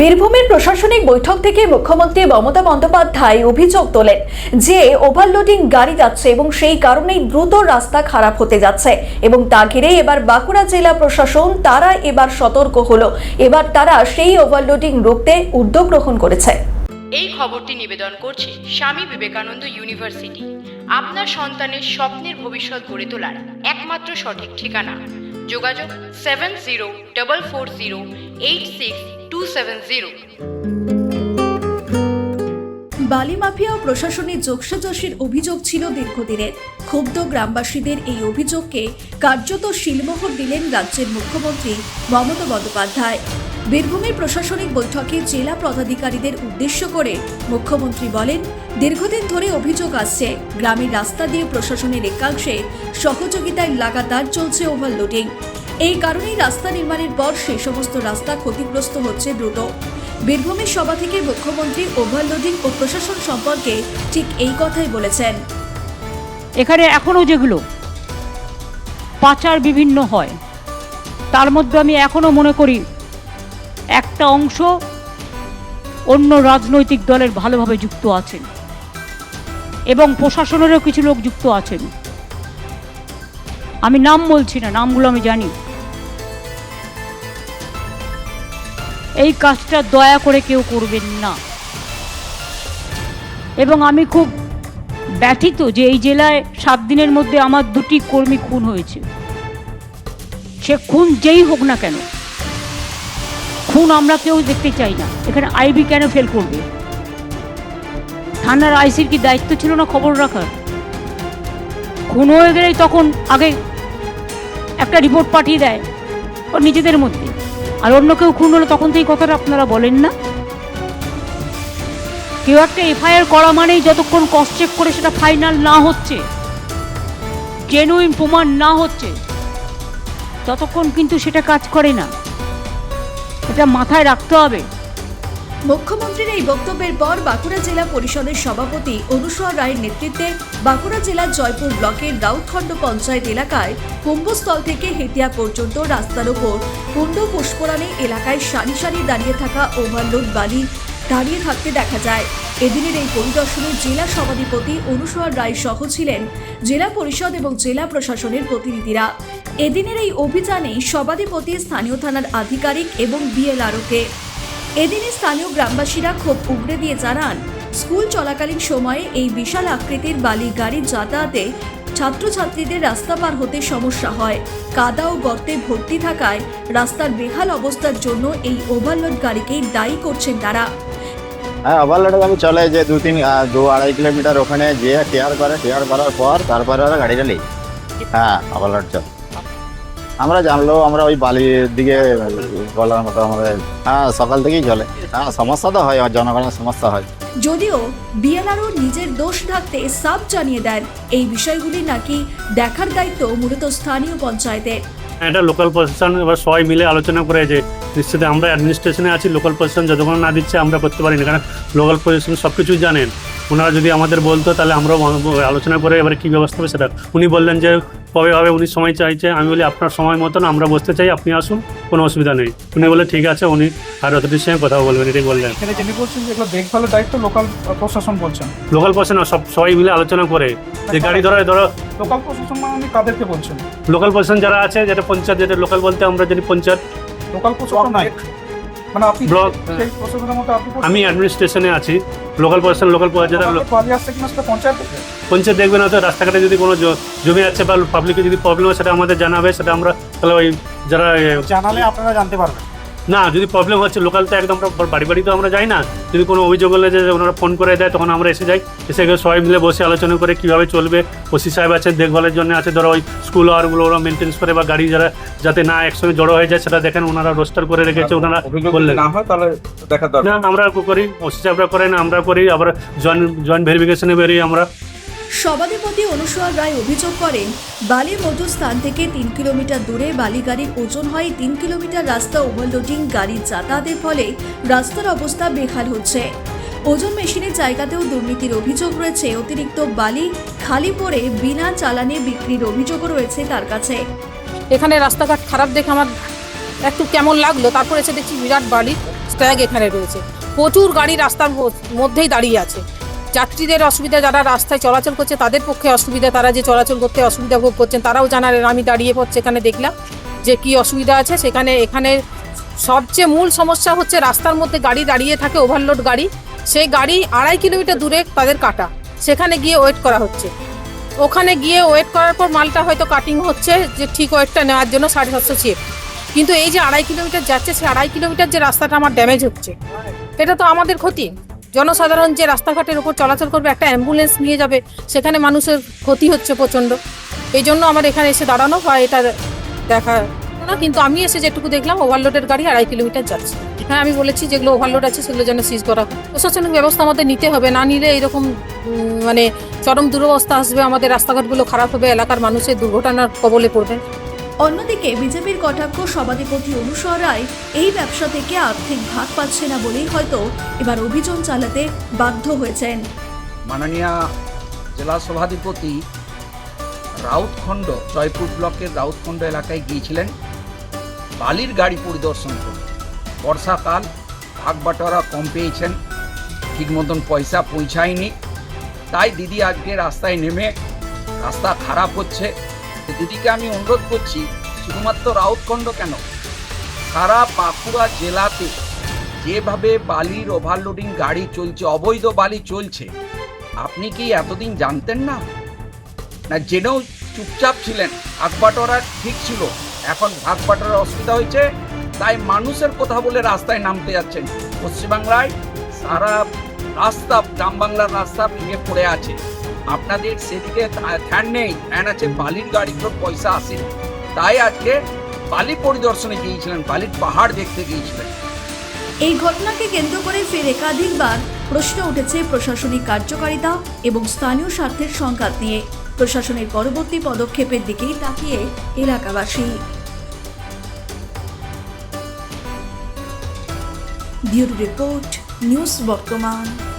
বীরভূমের প্রশাসনিক বৈঠক থেকে মুখ্যমন্ত্রী মমতা বন্দ্যোপাধ্যায় অভিযোগ তোলেন যে ওভারলোডিং গাড়ি যাচ্ছে এবং সেই কারণেই দ্রুত রাস্তা খারাপ হতে যাচ্ছে এবং তা ঘিরে এবার বাঁকুড়া জেলা প্রশাসন তারা এবার সতর্ক হলো। এবার তারা সেই ওভারলোডিং রুখতে উদ্যোগ গ্রহণ করেছে। এই খবরটি নিবেদন করছে স্বামী বিবেকানন্দ ইউনিভার্সিটি। আপনার সন্তানের স্বপ্নের ভবিষ্যৎ গড়ে তোলার একমাত্র সঠিক ঠিকানা। যোগাযোগ seven zero double four zero eight six বালি মাফিয়া ও প্রশাসনের যোগসাজশের অভিযোগ ছিল দীর্ঘদিনের। ক্ষুব্ধ গ্রামবাসীদের এই অভিযোগকে কার্যত শিলমোহর দিলেন রাজ্যের মুখ্যমন্ত্রী মমতা বন্দ্যোপাধ্যায়। বীরভূমের প্রশাসনিক বৈঠকে জেলা পদাধিকারীদের উদ্দেশ্য করে মুখ্যমন্ত্রী বলেন, দীর্ঘদিন ধরে অভিযোগ আসছে, গ্রামের রাস্তা দিয়ে প্রশাসনের একাংশে সহযোগিতায় লাগাতার চলছে ওভারলোডিং। এই কারণেই রাস্তা নির্মাণের পর সেই সমস্ত রাস্তা ক্ষতিগ্রস্ত হচ্ছে দ্রুত। বীরভূমের সভা থেকে মুখ্যমন্ত্রী ওভারলোডিং ও প্রশাসন সম্পর্কে ঠিক এই কথাই বলেছেন। এখানে এখনও যেগুলো পাচার বিভিন্ন হয়, তার মধ্যে আমি এখনও মনে করি একটা অংশ অন্য রাজনৈতিক দলের ভালোভাবে যুক্ত আছেন এবং প্রশাসনেরও কিছু লোক যুক্ত আছেন। আমি নাম বলছি না, নামগুলো আমি জানি। এই কাজটা দয়া করে কেউ করবেন না। এবং আমি খুব ব্যথিত যে এই জেলায় সাত দিনের মধ্যে আমার দুটি কর্মী খুন হয়েছে। সে খুন যেই হোক না কেন, খুন আমরা কেউ দেখতে চাই না। এখানে আইবি কেন ফেল করবে? থানার আইসির কি দায়িত্ব ছিল না খবর রাখার? খুন হয়ে গেলেই তখন আগে একটা রিপোর্ট পাঠিয়ে দেয় ও নিজেদের মধ্যে। আর অন্য কেউ খুন হলে তখন তো এই কথাটা আপনারা বলেন না? কেউ একটা এফআইআর করা মানেই যতক্ষণ কস চেক করে সেটা ফাইনাল না হচ্ছে জেনুইন প্রমাণ না হচ্ছে, ততক্ষণ কিন্তু সেটা কাজ করে না। এটা মাথায় রাখতে হবে। মুখ্যমন্ত্রীর এই বক্তব্যের পর বাঁকুড়া জেলা পরিষদের সভাপতি অনুসূয়া রায়ের নেতৃত্বে বাঁকুড়া জেলার জয়পুর ব্লকের রাউতখণ্ড পঞ্চায়েত এলাকায় কুম্ভস্থল থেকে হেতিয়া পর্যন্ত রাস্তার ওপর কুণ্ড পুষ্করণী এলাকায় সারি সারি দাঁড়িয়ে থাকা ওভারলোড বালি দাঁড়িয়ে থাকতে দেখা যায়। এদিনের এই পরিদর্শনে জেলা সভাধিপতি অনুসূয়া রায় সহ ছিলেন জেলা পরিষদ এবং জেলা প্রশাসনের প্রতিনিধিরা। এদিনের এই অভিযানে সভাধিপতি স্থানীয় থানার আধিকারিক এবং বিএলআরওকে এদিনে স্থানীয় গ্রামবাসীরা ক্ষোভ উগড়ে দিয়ে জানান, স্কুল চলাকালীন সময়ে এই বিশাল আকৃতির বালি গাড়ির যাতায়াতে ছাত্রছাত্রীদের রাস্তা পার হতে সমস্যা হয়। কাদা ও গর্তে ভর্তি থাকায় রাস্তার বেহাল অবস্থার জন্য এই ওভারলোড গাড়িকেই দায়ী করছেন তারা। হ্যাঁ ওভারলোডে আমি চলে যে দু তিন দু আড়াই কিলোমিটার ওখানে যেয়ে কেয়ার করে কেয়ার করার পর তারপরে ওরা গাড়িটা নেই হ্যাঁ ওভারলোড চল। আমরা জানলেও আমরা ওই বালির দিকে বলার মতো আমাদের হ্যাঁ সকাল থেকেই চলে। হ্যাঁ সমস্যা তো হয় জনগণের সমস্যা হয়। যদিও বিএলআরও নিজের দোষ থাকতে সাফ জানিয়ে দেন এই বিষয়গুলি নাকি দেখার দায়িত্ব মূলত স্থানীয় পঞ্চায়েতের। এটা লোকাল প্রশাসন এবার সবাই মিলে আলোচনা করে যে নিশ্চিত আমরা অ্যাডমিনিস্ট্রেশনে আছি লোকাল প্রশাসন যতক্ষণ না দিচ্ছে আমরা করতে পারি না কারণ লোকাল প্রশাসন সব কিছুই জানেন। ওনারা যদি আমাদের বলতো তাহলে আমরাও আলোচনা করে এবারে কী ব্যবস্থা হবে সেটা। উনি বললেন যে কবে হবে উনি সময় চাইছে। আমি বলি আপনার সময় মতন আমরা বসতে চাই আপনি আসুন কোনো অসুবিধা নেই। উনি বলে ঠিক আছে। উনি আর অথরিটির সঙ্গে কথা বলবেন এটাই বললেন। যিনি বলছেন যে দেখভালের দায়িত্ব লোকাল প্রশাসন বলছেন। লোকাল প্রশাসন সব সবাই মিলে আলোচনা করে। যে গাড়ি ধরো ধরো। লোকাল প্রশাসন মানে কাদেরকে বলছেন? লোকাল প্রশাসন যারা আছে যেটা পঞ্চায়েত যেটা লোকাল বলতে আমরা যদি পঞ্চায়েত। লোকাল প্রশাসন মানে আপনি ব্লক- সেই প্রশাসনের মধ্যে আপনি আমি অ্যাডমিনিস্ট্রেশনে আছি। লোকাল প্রশাসন লোকাল আসছে পঞ্চায়েত পঞ্চায়েত দেখবে না তো রাস্তাঘাটে যদি কোনো জমে যাচ্ছে বা পাবলিকের যদি প্রবলেম হয় সেটা আমাদের জানাবে সেটা আমরা তাহলে ওই যারা জানালে আপনারা জানতে পারবেন। না যদি প্রবলেম হচ্ছে লোকাল তো একদম বাড়ি বাড়ি তো আমরা যাই না। যদি কোনো অভিযোগ হলে যে ওনারা ফোন করে দেয় তখন আমরা এসে যাই। এসে গিয়ে সবাই মিলে বসে আলোচনা করে কীভাবে চলবে। ওসি সাহেব আছেন দেখভালের জন্য আছে। ধরো ওই স্কুল আওয়ারগুলো ওরা মেনটেন্স করে বা গাড়ি যারা যাতে না একসঙ্গে জড়ো হয়ে যায় সেটা দেখেন ওনারা রোস্টার করে রেখেছে ওনারা বললেন। না আমরা করি ওসি সাহেবরা করেন আমরা করি আবার জয়েন্ট জয়েন্ট ভেরিফিকেশনে বেরিয়ে আমরা সভাধিপতি অনুসূয়া রায় অভিযোগ করেন, বালির মতো স্থান থেকে তিন কিলোমিটার দূরে বালি গাড়ির ওজন হয় তিন কিলোমিটার রাস্তা ওভারলোডিং গাড়ির যাতায়াতের ফলে রাস্তার অবস্থা বেহাল হচ্ছে। ওজন মেশিনের জায়গাতেও দুর্নীতির অভিযোগ রয়েছে, অতিরিক্ত বালি খালি পড়ে বিনা চালানে বিক্রির অভিযোগও রয়েছে তার কাছে। এখানে রাস্তাঘাট খারাপ দেখে আমার একটু কেমন লাগল, তারপর এসে দেখছি বিরাট বালির স্ট্যাগ এখানে রয়েছে। প্রচুর গাড়ি রাস্তার মধ্যেই দাঁড়িয়ে আছে। যাত্রীদের অসুবিধা যারা রাস্তায় চলাচল করছে তাদের পক্ষে অসুবিধা, তারা যে চলাচল করতে অসুবিধা ভোগ করছেন তারাও জানালেন, আমি দাঁড়িয়ে পড়ছে এখানে দেখলাম যে কি অসুবিধা আছে। সেখানে এখানে সবচেয়ে মূল সমস্যা হচ্ছে রাস্তার মধ্যে গাড়ি দাঁড়িয়ে থাকে ওভারলোড গাড়ি। সেই গাড়ি আড়াই কিলোমিটার দূরে তাদের কাটা। সেখানে গিয়ে ওয়েট করা হচ্ছে। ওখানে গিয়ে ওয়েট করার পর মালটা হয়তো কাটিং হচ্ছে যে ঠিক ওয়েটটা নেওয়ার জন্য সাড়ে সাতশো চেপ কিন্তু এই যে আড়াই কিলোমিটার যাচ্ছে, সেই আড়াই কিলোমিটার যে রাস্তাটা আমার ড্যামেজ হচ্ছে, এটা তো আমাদের ক্ষতি। জনসাধারণ যে রাস্তাঘাটের উপর চলাচল করবে, একটা অ্যাম্বুলেন্স নিয়ে যাবে, সেখানে মানুষের ক্ষতি হচ্ছে প্রচণ্ড। এই জন্য আমার এখানে এসে দাঁড়ানো বা এটা দেখা না, কিন্তু আমি এসে যেটুকু দেখলাম ওভারলোডের গাড়ি আড়াই কিলোমিটার যাচ্ছে। হ্যাঁ আমি বলেছি যেগুলো ওভারলোড আছে, সেগুলো যেন সিজ করা প্রশাসনিক ব্যবস্থা আমাদের নিতে হবে, না নিলে এরকম মানে চরম দুরবস্থা আসবে, আমাদের রাস্তাঘাটগুলো খারাপ হবে, এলাকার মানুষের দুর্ঘটনার কবলে পড়বে। অন্যদিকে বিজেপির কটাক্ষ সভাধিপতি অনুসর রায় এই ব্যবসা থেকে আর্থিক ভাগ পাচ্ছে না বলেই হয়তো এবার অভিযান চালাতে বাধ্য হয়েছেন। মাননীয় জেলা সভাধিপতি রাউতখণ্ড জয়পুর ব্লকের রাউতখণ্ড এলাকায় গিয়েছিলেন। বালির গাড়ি পরিদর্শন করতে। বর্ষাকাল, ভাগ বাটোয়ারা কম পেয়েছেন। ঠিক মতন পয়সা পৌঁছায়নি। তাই দিদি আজকে রাস্তায় নেমে রাস্তা খারাপ হচ্ছে। দিদিকে আমি অনুরোধ করছি, শুধুমাত্র রাউতখণ্ড কেন? সারা বাঁকুড়া জেলাতে যেভাবে বালির ওভারলোডিং গাড়ি চলছে, অবৈধ বালি চলছে, আপনি কি এতদিন জানতেন না? না, জেনেও চুপচাপ ছিলেন, ভাগবাটোয়ারা ঠিক ছিল, এখন ভাগবাটোয়ার অসুবিধা হয়েছে, তাই মানুষের কথা বলে রাস্তায় নামতে যাচ্ছেন। পশ্চিমবাংলায় সারা রাস্তা গ্রাম বাংলার রাস্তা ভেঙে পড়ে আছে। আপনাদের সেদিকে ধ্যান নেই। ধ্যান আছে, বালির গাড়িগুলোর পয়সা আসেনি তাই আজকে বালি পরিদর্শনে গিয়েছিলেন, বালির পাহাড় দেখতে গিয়েছিলেন। এই ঘটনাকে কেন্দ্র করে ফের একাধিকবার প্রশ্ন উঠেছে প্রশাসনিক কার্যকারিতা এবং স্থানীয় স্বার্থের সংঘাত নিয়ে। প্রশাসনের পরবর্তী পদক্ষেপের দিকেই তাকিয়ে এলাকাবাসী। রিপোর্ট, নিউজ বর্তমান।